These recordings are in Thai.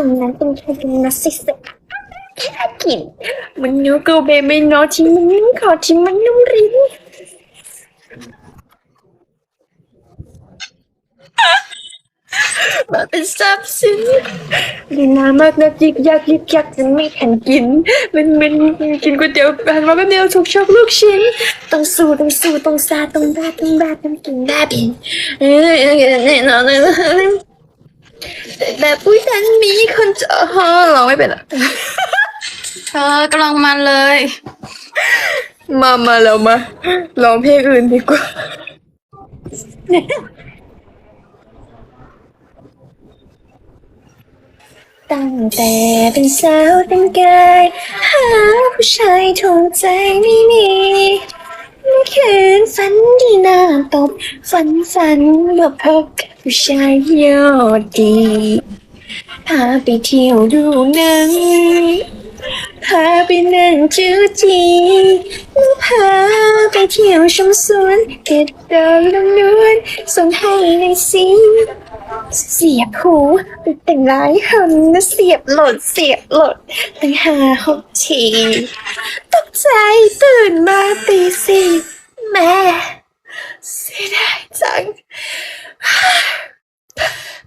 รงนั้นเป็นใครกันนะสิสกินมันโยโกเบไม่นอที่มันนุ่มขอที่มันนุ่มริ้นมาเป็นซับซึ้งดีนามากนะยิกยักยิกยักจนไม่ทันกิน มันมันกินก๋วยเตี๋ยวผ่านมาแป๊บเดียวถูกชกลูกชิ้น ต้องสู้ต้องสู้ต้องซาต้องบ้าต้องบ้าต้องกินบ้าบินเออเออเออแน่นอ นเลยแต่ผู้ฉันมีคนจะฮอเราไม่เป็นอะเธอกำลังมันเลย มามาแล้วมาร้องเพลงอื่นดีกว่า ตั้งแต่เป็นสาวแต่งกาย หาผู้ชายถูกใจไม่มี เมื่อคืนฝันดีหน้าตบฝันฝันว่าพบกับผู้ชายยอดดีพาไปเที่ยวดูหนังพาไปนั่งจูจีพาไปเที่ยวชมสวนเก็ดดอกลำนวลส่งให้ในสีเสียบหูไปแต่งหลายหันนะเสียบหลดเสียบหลดตั้งห้าหกที ใจตื่นมาตีสี่แม่เสียดายจัง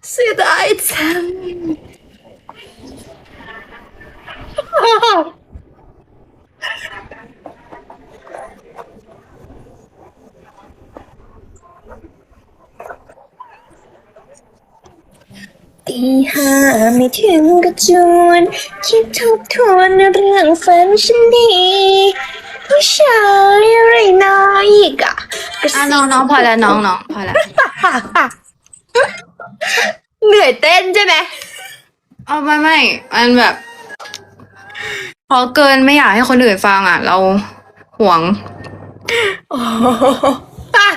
เสียดายจัง ตีห้าไม่ถึงกระจวน คิดทบทวนเรื่องฝันฉันดีผู้ชายอะไรน้อยอีกอะกระอะซิบน้องน้องพอแล้วน้องน้องพอแล้วเหนื่อยเต้นใช่ไหมเอาไม่ไม่มันแบบพอเกินไม่อยากให้คนอื่นฟังอะ เราห่วง โอ้โหอะ